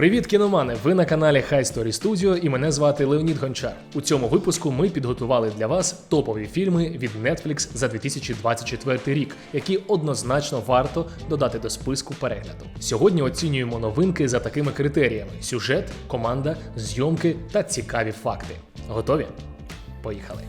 Привіт, кіномани! Ви на каналі High Story Studio і мене звати Леонід Гончар. У цьому випуску ми підготували для вас топові фільми від Netflix за 2024 рік, які однозначно варто додати до списку перегляду. Сьогодні оцінюємо новинки за такими критеріями: сюжет, команда, зйомки та цікаві факти. Готові? Поїхали!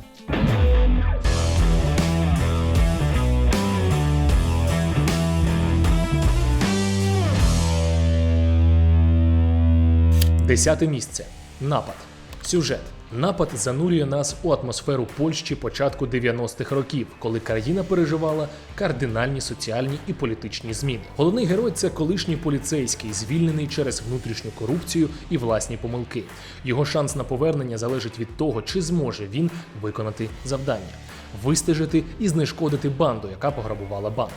Десяте місце. Напад. Сюжет. Напад занурює нас у атмосферу Польщі початку 90-х років, коли країна переживала кардинальні соціальні і політичні зміни. Головний герой це колишній поліцейський, звільнений через внутрішню корупцію і власні помилки. Його шанс на повернення залежить від того, чи зможе він виконати завдання, вистежити і знешкодити банду, яка пограбувала банк.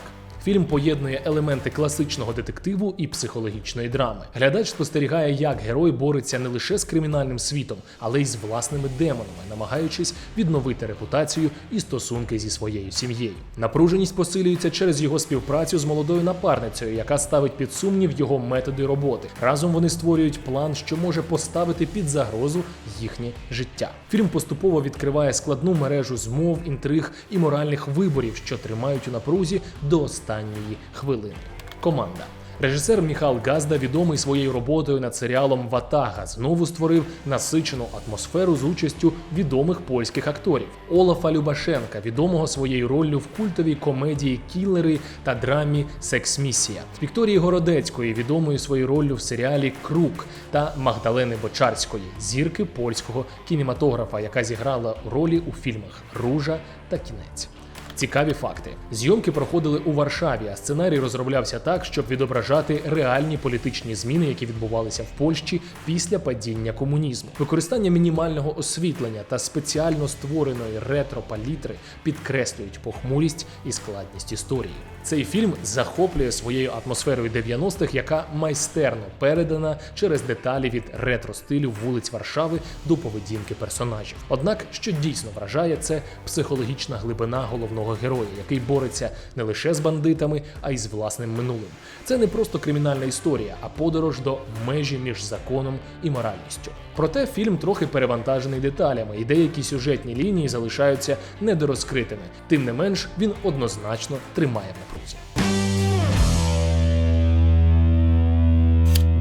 Фільм поєднує елементи класичного детективу і психологічної драми. Глядач спостерігає, як герой бореться не лише з кримінальним світом, але й з власними демонами, намагаючись відновити репутацію і стосунки зі своєю сім'єю. Напруженість посилюється через його співпрацю з молодою напарницею, яка ставить під сумнів його методи роботи. Разом вони створюють план, що може поставити під загрозу їхнє життя. Фільм поступово відкриває складну мережу змов, інтриг і моральних виборів, що тримають у напрузі до останньої хвилини. Команда. Режисер Міхал Газда, відомий своєю роботою над серіалом Ватага, знову створив насичену атмосферу з участю відомих польських акторів Олафа Любашенка, відомого своєю роллю в культовій комедії Кілери та драмі Секс-місія, Вікторії Городецької, відомою своєю роллю в серіалі Крук та Магдалени Бочарської, зірки польського кінематографа, яка зіграла ролі у фільмах Ружа та Кінець. Цікаві факти: зйомки проходили у Варшаві, а сценарій розроблявся так, щоб відображати реальні політичні зміни, які відбувалися в Польщі після падіння комунізму. Використання мінімального освітлення та спеціально створеної ретро-палітри підкреслюють похмурість і складність історії. Цей фільм захоплює своєю атмосферою 90-х, яка майстерно передана через деталі від ретро-стилю вулиць Варшави до поведінки персонажів. Однак, що дійсно вражає, це психологічна глибина головного героя, який бореться не лише з бандитами, а й з власним минулим. Це не просто кримінальна історія, а подорож до межі між законом і моральністю. Проте фільм трохи перевантажений деталями, і деякі сюжетні лінії залишаються недорозкритими. Тим не менш, він однозначно тримає в напрузі.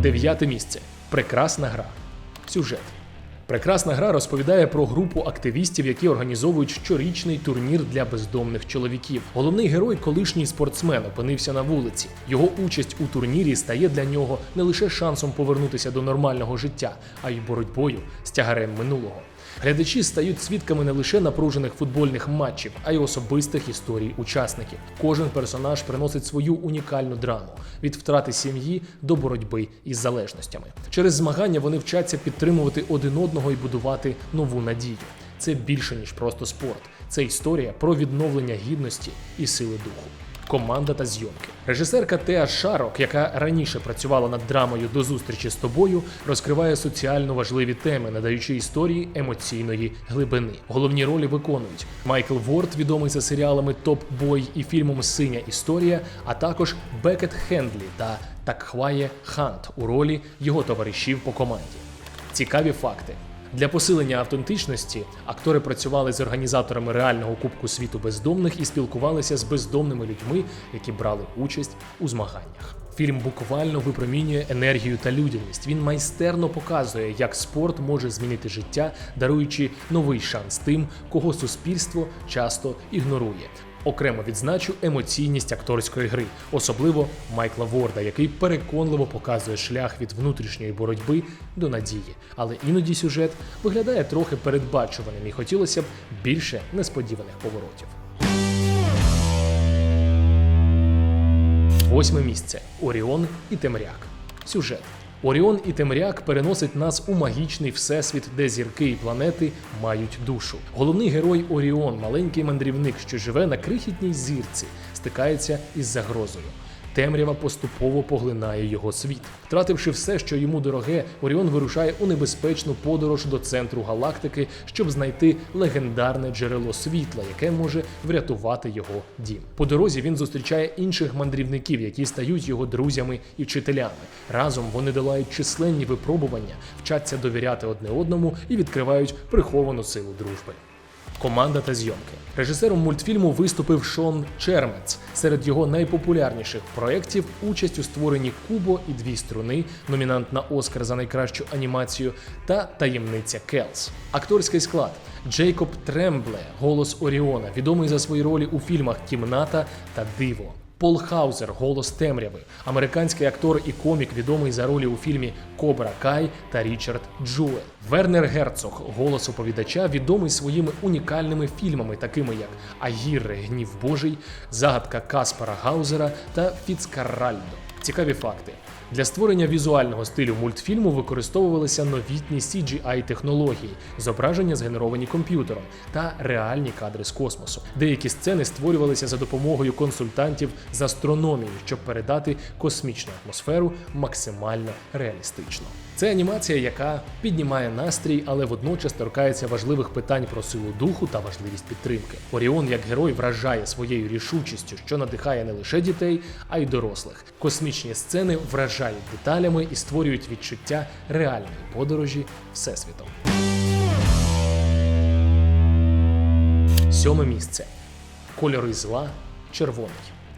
Дев'яте місце. Прекрасна гра. Сюжет. Прекрасна гра розповідає про групу активістів, які організовують щорічний турнір для бездомних чоловіків. Головний герой, колишній спортсмен, опинився на вулиці. Його участь у турнірі стає для нього не лише шансом повернутися до нормального життя, а й боротьбою з тягарем минулого. Глядачі стають свідками не лише напружених футбольних матчів, а й особистих історій учасників. Кожен персонаж приносить свою унікальну драму від втрати сім'ї до боротьби із залежностями. Через змагання вони вчаться підтримувати один одного і будувати нову надію. Це більше ніж просто спорт. Це історія про відновлення гідності і сили духу. Команда та зйомки. Режисерка Теа Шарок, яка раніше працювала над драмою до зустрічі з тобою, розкриває соціально важливі теми, надаючи історії емоційної глибини. Головні ролі виконують Майкл Ворд, відомий за серіалами Топ Бой і фільмом Синя історія, а також Бекет Хендлі та Такхває Хант у ролі його товаришів по команді. Цікаві факти. Для посилення автентичності актори працювали з організаторами реального Кубку світу бездомних і спілкувалися з бездомними людьми, які брали участь у змаганнях. Фільм буквально випромінює енергію та людяність. Він майстерно показує, як спорт може змінити життя, даруючи новий шанс тим, кого суспільство часто ігнорує. Окремо відзначу емоційність акторської гри, особливо Майкла Ворда, який переконливо показує шлях від внутрішньої боротьби до надії. Але іноді сюжет виглядає трохи передбачуваним і хотілося б більше несподіваних поворотів. Восьме місце Оріон і Темряк. Сюжет. Оріон і Темряк переносить нас у магічний всесвіт, де зірки і планети мають душу. Головний герой Оріон, маленький мандрівник, що живе на крихітній зірці, стикається із загрозою. Темрява поступово поглинає його світ. Втративши все, що йому дороге, Оріон вирушає у небезпечну подорож до центру галактики, щоб знайти легендарне джерело світла, яке може врятувати його дім. По дорозі він зустрічає інших мандрівників, які стають його друзями і вчителями. Разом вони долають численні випробування, вчаться довіряти одне одному і відкривають приховану силу дружби. Команда та зйомки. Режисером мультфільму виступив Шон Чермец. Серед його найпопулярніших проєктів участь у створенні Кубо і дві струни, номінант на Оскар за найкращу анімацію, та таємниця Келс. Акторський склад Джейкоб Трембле, голос Оріона, відомий за свої ролі у фільмах Кімната та Диво. Пол Хаузер, голос темряви, американський актор і комік, відомий за ролі у фільмі Кобра Кай та Річард Джуел. Вернер Герцог, голос оповідача, відомий своїми унікальними фільмами, такими як Агірре, Гнів Божий, Загадка Каспара Гаузера та Фіцкаральдо. Цікаві факти. Для створення візуального стилю мультфільму використовувалися новітні CGI технології, зображення згенеровані комп'ютером та реальні кадри з космосу. Деякі сцени створювалися за допомогою консультантів з астрономії, щоб передати космічну атмосферу максимально реалістично. Це анімація, яка піднімає настрій, але водночас торкається важливих питань про силу духу та важливість підтримки. Оріон як герой вражає своєю рішучістю, що надихає не лише дітей, а й дорослих. Космічні сцени вражають деталями і створюють відчуття реальної подорожі всесвітом. Сьоме місце. Кольори зла червоний.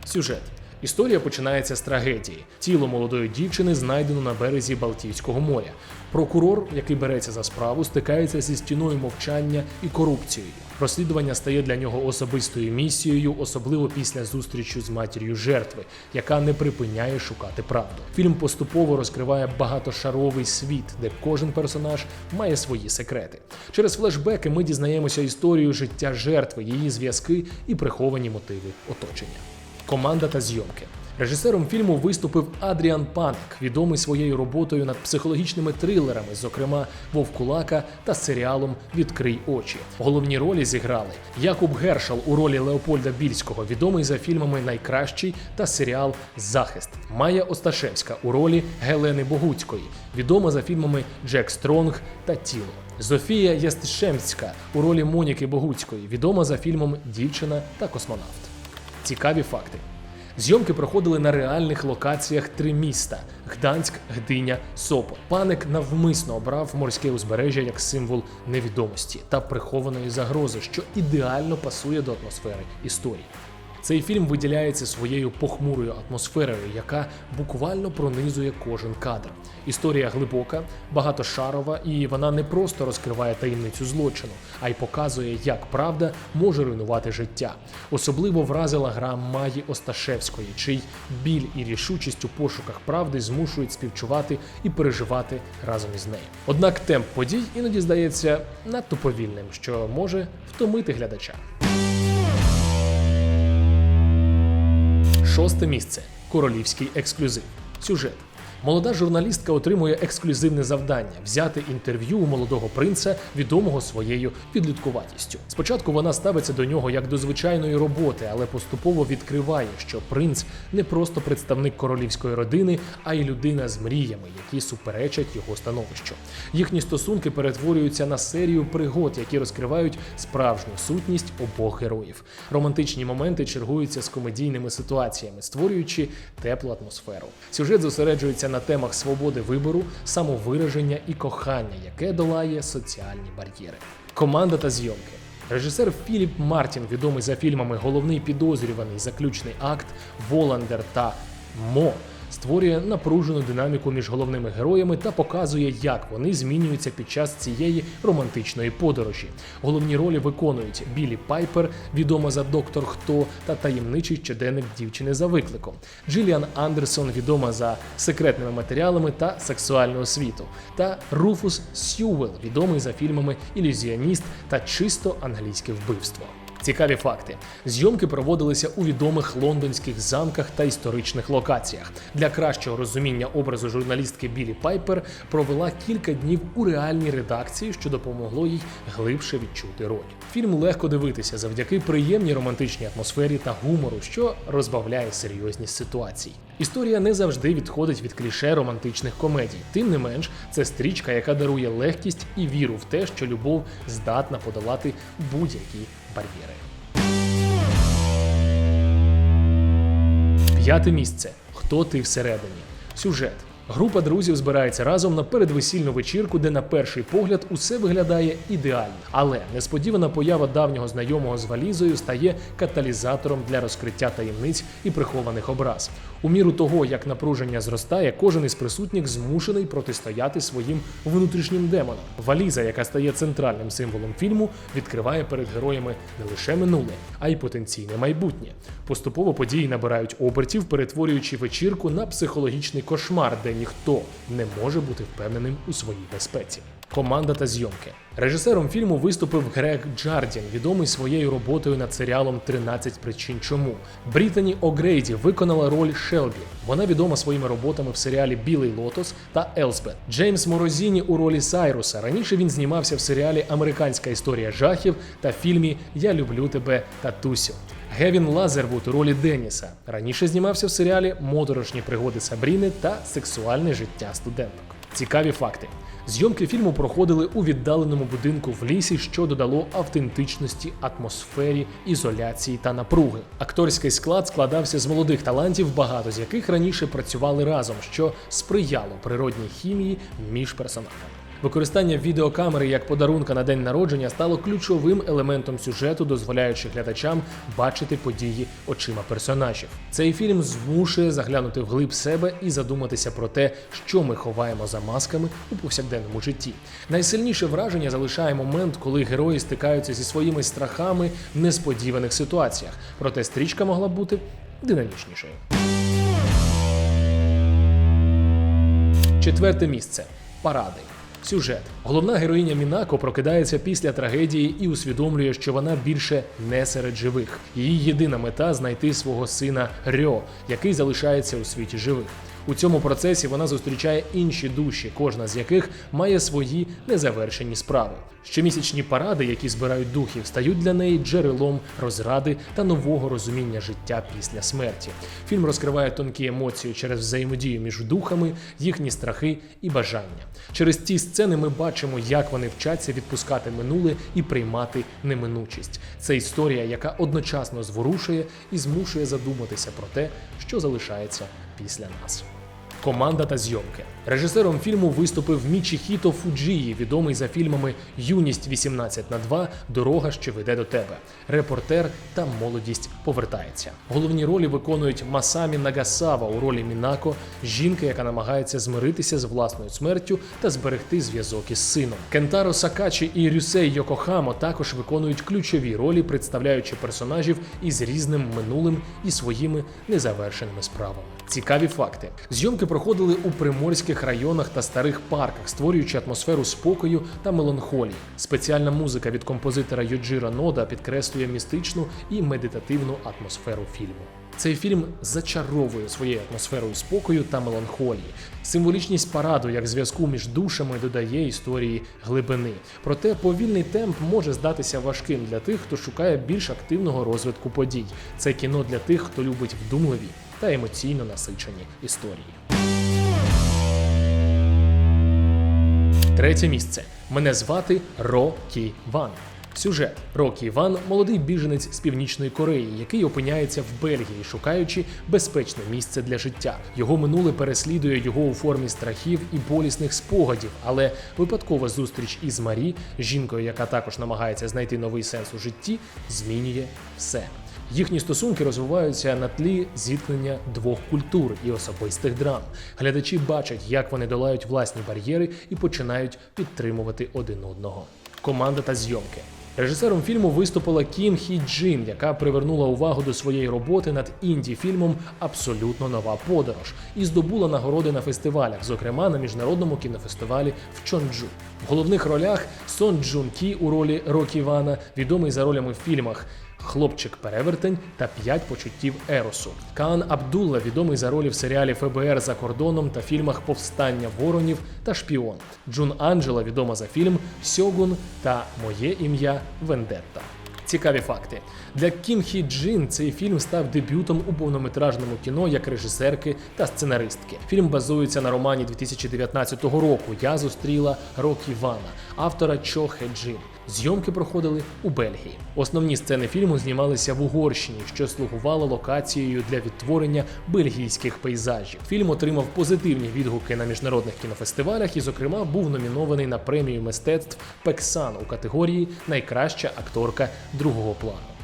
Сюжет. Історія починається з трагедії. Тіло молодої дівчини знайдено на березі Балтійського моря. Прокурор, який береться за справу, стикається зі стіною мовчання і корупцією. Розслідування стає для нього особистою місією, особливо після зустрічі з матір'ю жертви, яка не припиняє шукати правду. Фільм поступово розкриває багатошаровий світ, де кожен персонаж має свої секрети. Через флешбеки ми дізнаємося історію життя жертви, її зв'язки і приховані мотиви оточення. Команда та зйомки. Режисером фільму виступив Адріан Паник, відомий своєю роботою над психологічними трилерами, зокрема Вовкулака та серіалом Відкрий очі. Головні ролі зіграли Якуб Гершал у ролі Леопольда Більського, відомий за фільмами Найкращий та серіал Захист. Майя Осташевська у ролі Гелени Богуцької, відома за фільмами Джек Стронг та Тіло. Зофія Ястишемська у ролі Моніки Богуцької, відома за фільмом Дівчина та космонавт. Цікаві факти. Зйомки проходили на реальних локаціях три міста: Гданськ, Гдиня, Сопот. Паник навмисно обрав морське узбережжя як символ невідомості та прихованої загрози, що ідеально пасує до атмосфери історії. Цей фільм виділяється своєю похмурою атмосферою, яка буквально пронизує кожен кадр. Історія глибока, багатошарова, і вона не просто розкриває таємницю злочину, а й показує, як правда може руйнувати життя. Особливо вразила гра Маї Осташевської, чий біль і рішучість у пошуках правди змушують співчувати і переживати разом із нею. Однак темп подій іноді здається надто повільним, що може втомити глядача. Шосте місце королівський ексклюзив. Сюжет. Молода журналістка отримує ексклюзивне завдання взяти інтерв'ю у молодого принца, відомого своєю підліткуватістю. Спочатку вона ставиться до нього як до звичайної роботи, але поступово відкриває, що принц не просто представник королівської родини, а й людина з мріями, які суперечать його становищу. Їхні стосунки перетворюються на серію пригод, які розкривають справжню сутність обох героїв. Романтичні моменти чергуються з комедійними ситуаціями, створюючи теплу атмосферу. Сюжет зосереджується на темах свободи вибору, самовираження і кохання, яке долає соціальні бар'єри. Команда та зйомки. Режисер Філіп Мартін, відомий за фільмами Головний підозрюваний, заключний акт, Воландер та Мо. Створює напружену динаміку між головними героями та показує, як вони змінюються під час цієї романтичної подорожі. Головні ролі виконують Білі Пайпер, відома за Доктор Хто та таємничий щоденник дівчини за викликом. Джиліан Андерсон, відома за секретними матеріалами та сексуальну освіту, та Руфус Сьювел, відомий за фільмами Ілюзіоніст та чисто англійське вбивство. Цікаві факти: зйомки проводилися у відомих лондонських замках та історичних локаціях. Для кращого розуміння образу журналістки Білі Пайпер провела кілька днів у реальній редакції, що допомогло їй глибше відчути роль. Фільм легко дивитися завдяки приємній романтичній атмосфері та гумору, що розбавляє серйозність ситуацій. Історія не завжди відходить від кліше романтичних комедій. Тим не менш, це стрічка, яка дарує легкість і віру в те, що любов здатна подолати будь-які бар'єри. П'яте місце. Хто ти всередині? Сюжет. Група друзів збирається разом на передвесільну вечірку, де на перший погляд усе виглядає ідеально. Але несподівана поява давнього знайомого з валізою стає каталізатором для розкриття таємниць і прихованих образ. У міру того, як напруження зростає, кожен із присутніх змушений протистояти своїм внутрішнім демонам. Валіза, яка стає центральним символом фільму, відкриває перед героями не лише минуле, а й потенційне майбутнє. Поступово події набирають обертів, перетворюючи вечірку на психологічний кошмар, де ніхто не може бути впевненим у своїй безпеці. Команда та зйомки. Режисером фільму виступив Грег Джардін, відомий своєю роботою над серіалом «13 причин чому. Брітані О'Грейді виконала роль Шелбі. Вона відома своїми роботами в серіалі Білий Лотос та Елсбет. Джеймс Морозіні у ролі Сайруса. Раніше він знімався в серіалі Американська історія жахів та фільмі Я люблю тебе, татусю. Гевін Лазервуд у ролі Деніса. Раніше знімався в серіалі Моторошні пригоди Сабріни та Сексуальне життя студенток. Цікаві факти. Зйомки фільму проходили у віддаленому будинку в лісі, що додало автентичності, атмосфері, ізоляції та напруги. Акторський склад складався з молодих талантів, багато з яких раніше працювали разом, що сприяло природній хімії між персонажами. Використання відеокамери як подарунка на день народження стало ключовим елементом сюжету, дозволяючи глядачам бачити події очима персонажів. Цей фільм змушує заглянути вглиб себе і задуматися про те, що ми ховаємо за масками у повсякденному житті. Найсильніше враження залишає момент, коли герої стикаються зі своїми страхами в несподіваних ситуаціях. Проте стрічка могла б бути динамічнішою. Четверте місце паради. Сюжет. Головна героїня Мінако прокидається після трагедії і усвідомлює, що вона більше не серед живих. Її єдина мета знайти свого сина Рьо, який залишається у світі живих. У цьому процесі вона зустрічає інші душі, кожна з яких має свої незавершені справи. Щомісячні паради, які збирають духів, стають для неї джерелом розради та нового розуміння життя після смерті. Фільм розкриває тонкі емоції через взаємодію між духами, їхні страхи і бажання. Через ці сцени ми бачимо, як вони вчаться відпускати минуле і приймати неминучість. Це історія, яка одночасно зворушує і змушує задуматися про те, що залишається після нас. Команда та зйомки. Режисером фільму виступив Мічіхіто Фуджії, відомий за фільмами Юність 18 на 2 Дорога, що веде до тебе, Репортер та Молодість повертається. Головні ролі виконують Масамі Нагасава у ролі Мінако, жінка, яка намагається змиритися з власною смертю та зберегти зв'язок із сином. Кентаро Сакачі і Рюсей Йокохамо також виконують ключові ролі, представляючи персонажів із різним минулим і своїми незавершеними справами. Цікаві факти: зйомки проходили у приморських районах та старих парках, створюючи атмосферу спокою та меланхолії. Спеціальна музика від композитора Йоджіра Нода підкреслює містичну і медитативну атмосферу фільму. Цей фільм зачаровує своєю атмосферою спокою та меланхолії. Символічність параду як зв'язку між душами додає історії глибини. Проте повільний темп може здатися важким для тих, хто шукає більш активного розвитку подій. Це кіно для тих, хто любить вдумливі та емоційно насичені історії. Третє місце. Мене звати Рокі Ван. Сюжет Рокі Іван молодий біженець з північної Кореї, який опиняється в Бельгії, шукаючи безпечне місце для життя. Його минуле переслідує його у формі страхів і болісних спогадів, але випадкова зустріч із Марі, жінкою, яка також намагається знайти новий сенс у житті, змінює все. Їхні стосунки розвиваються на тлі зіткнення двох культур і особистих драм. Глядачі бачать, як вони долають власні бар'єри і починають підтримувати один одного. Команда та зйомки. Режисером фільму виступила Кім Хі Джин, яка привернула увагу до своєї роботи над інді-фільмом Абсолютно нова подорож і здобула нагороди на фестивалях, зокрема на міжнародному кінофестивалі в Чонджу. В головних ролях Сон Джун Кі у ролі Рокі Вана, відомий за ролями в фільмах Хлопчик-перевертень та п'ять почуттів Еросу. Каан Абдулла відомий за ролі в серіалі ФБР за кордоном та фільмах Повстання воронів та Шпіон. Джун Анджела відома за фільм Сьогун та Моє ім'я Вендетта. Цікаві факти для Кім Хі Джин цей фільм став дебютом у повнометражному кіно як режисерки та сценаристки. Фільм базується на романі 2019 року. Я зустріла Рокі Вана, автора Чо Хе Джин. Зйомки проходили у Бельгії. Основні сцени фільму знімалися в Угорщині, що слугувало локацією для відтворення бельгійських пейзажів. Фільм отримав позитивні відгуки на міжнародних кінофестивалях і, зокрема, був номінований на премію мистецтв Пексан у категорії Найкраща акторка другого плану.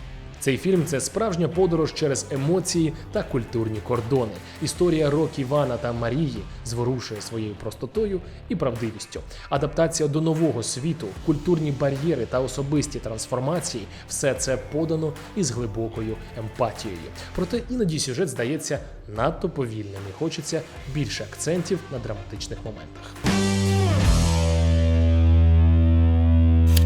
Цей фільм це справжня подорож через емоції та культурні кордони. Історія Рокі Івана та Марії зворушує своєю простотою і правдивістю. Адаптація до нового світу, культурні бар'єри та особисті трансформації все це подано із глибокою емпатією. Проте іноді сюжет здається надто повільним і хочеться більше акцентів на драматичних моментах.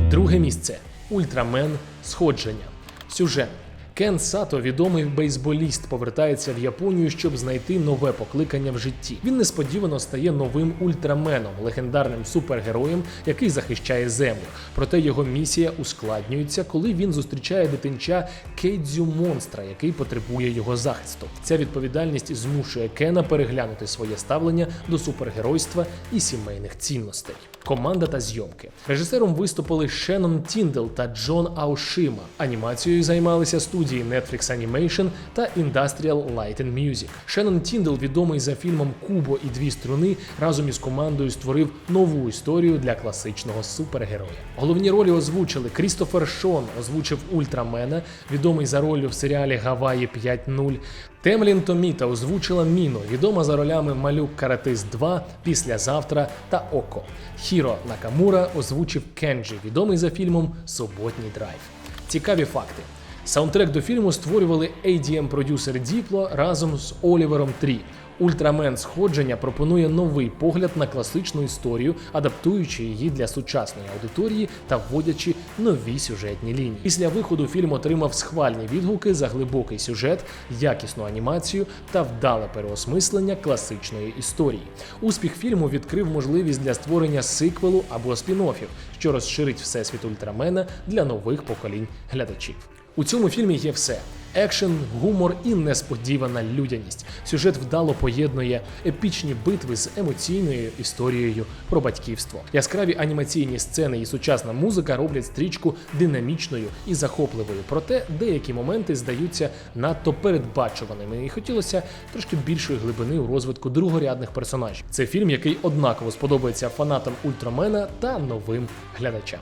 Друге місце Ультрамен Сходження. Сюжет. Кен Сато, відомий бейсболіст, повертається в Японію, щоб знайти нове покликання в житті. Він несподівано стає новим ультраменом, легендарним супергероєм, який захищає землю. Проте його місія ускладнюється, коли він зустрічає дитинча Кейдзю монстра, який потребує його захисту. Ця відповідальність змушує Кена переглянути своє ставлення до супергеройства і сімейних цінностей. Команда та зйомки режисером виступили Шеннон Тіндел та Джон Аушима. Анімацією займалися студії Netflix Animation та Industrial Light and Music. Шеннон Тіндел, відомий за фільмом Кубо і дві струни, разом із командою створив нову історію для класичного супергероя. Головні ролі озвучили Крістофер Шон, озвучив Ультрамена, відомий за ролью в серіалі Гаваї 5.0. Темлін Томіта озвучила Міну, відома за ролями Малюк Каратист 2, Післязавтра та Око. Хіро Накамура озвучив Кенджі, відомий за фільмом Суботній драйв. Цікаві факти. Саундтрек до фільму створювали ADM-продюсер Діпло разом з Олівером Трі. Ультрамен сходження пропонує новий погляд на класичну історію, адаптуючи її для сучасної аудиторії та вводячи нові сюжетні лінії. Після виходу фільм отримав схвальні відгуки за глибокий сюжет, якісну анімацію та вдале переосмислення класичної історії. Успіх фільму відкрив можливість для створення сиквелу або спін-оффів, що розширить всесвіт ультрамена для нових поколінь глядачів. У цьому фільмі є все. Екшен, гумор і несподівана людяність. Сюжет вдало поєднує епічні битви з емоційною історією про батьківство. Яскраві анімаційні сцени і сучасна музика роблять стрічку динамічною і захопливою. Проте деякі моменти здаються надто передбачуваними, і хотілося трошки більшої глибини у розвитку другорядних персонажів. Це фільм, який однаково сподобається фанатам Ультрамена та новим глядачам.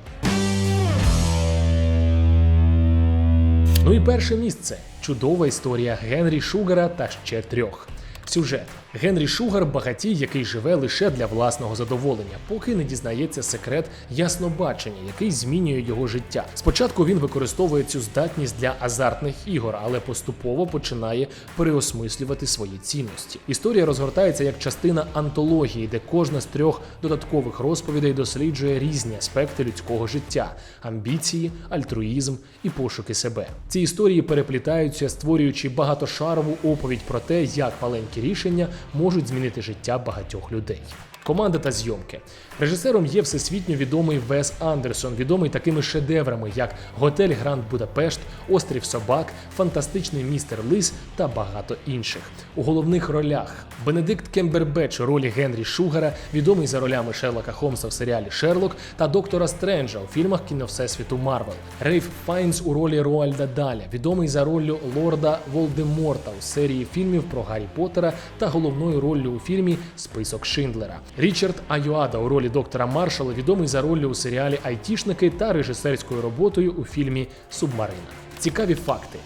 Ну і перше місце чудова історія Генрі Шугара та ще трьох. Сюжет Генрі Шугар багатій, який живе лише для власного задоволення, поки не дізнається секрет яснобачення, який змінює його життя. Спочатку він використовує цю здатність для азартних ігор, але поступово починає переосмислювати свої цінності. Історія розгортається як частина антології, де кожна з трьох додаткових розповідей досліджує різні аспекти людського життя: амбіції, альтруїзм і пошуки себе. Ці історії переплітаються, створюючи багатошарову оповідь про те, як маленькі рішення можуть змінити життя багатьох людей. Команда та зйомки режисером є всесвітньо відомий Вес Андерсон, відомий такими шедеврами, як Готель Гранд Будапешт, Острів Собак, Фантастичний містер Лис та багато інших. У головних ролях Бенедикт Кембербеч у ролі Генрі Шугара, відомий за ролями Шерлока Холмса в серіалі Шерлок та доктора Стренджа у фільмах кіно Всесвіту Марвел. Рейф Файнс у ролі Роальда Даля, відомий за роллю Лорда Волдеморта у серії фільмів про Гаррі Поттера та головною роллю у фільмі Список Шиндлера. Річард Аюада у ролі доктора Маршала, відомий за ролі у серіалі Айтішники та режисерською роботою у фільмі Субмарина. Цікаві факти.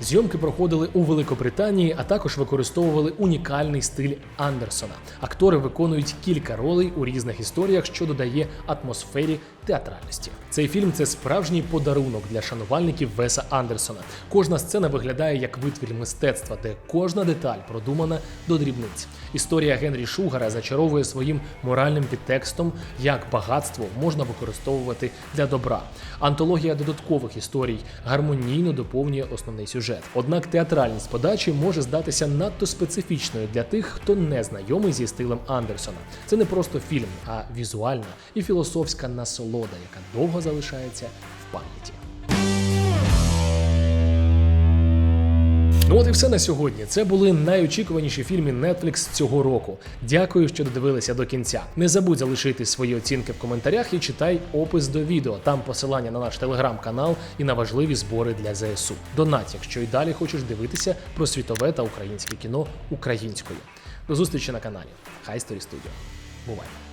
Зйомки проходили у Великобританії, а також використовували унікальний стиль Андерсона. Актори виконують кілька ролей у різних історіях, що додає атмосфері театральності. Цей фільм це справжній подарунок для шанувальників Веса Андерсона. Кожна сцена виглядає як витвір мистецтва, де кожна деталь продумана до дрібниць. Історія Генрі Шугара зачаровує своїм моральним підтекстом, як багатство можна використовувати для добра. Антологія додаткових історій гармонійно доповнює основний сюжет. Однак театральність подачі може здатися надто специфічною для тих, хто не знайомий зі стилем Андерсона. Це не просто фільм, а візуальна і філософська насолода, яка довго залишається в пам'яті. Ну от і все на сьогодні. Це були найочікуваніші фільми Netflix цього року. Дякую, що додивилися до кінця. Не забудь залишити свої оцінки в коментарях і читай опис до відео. Там посилання на наш телеграм-канал і на важливі збори для ЗСУ. Донать, якщо й далі хочеш дивитися про світове та українське кіно українською. До зустрічі на каналі. Хай Story Studio. Бувай!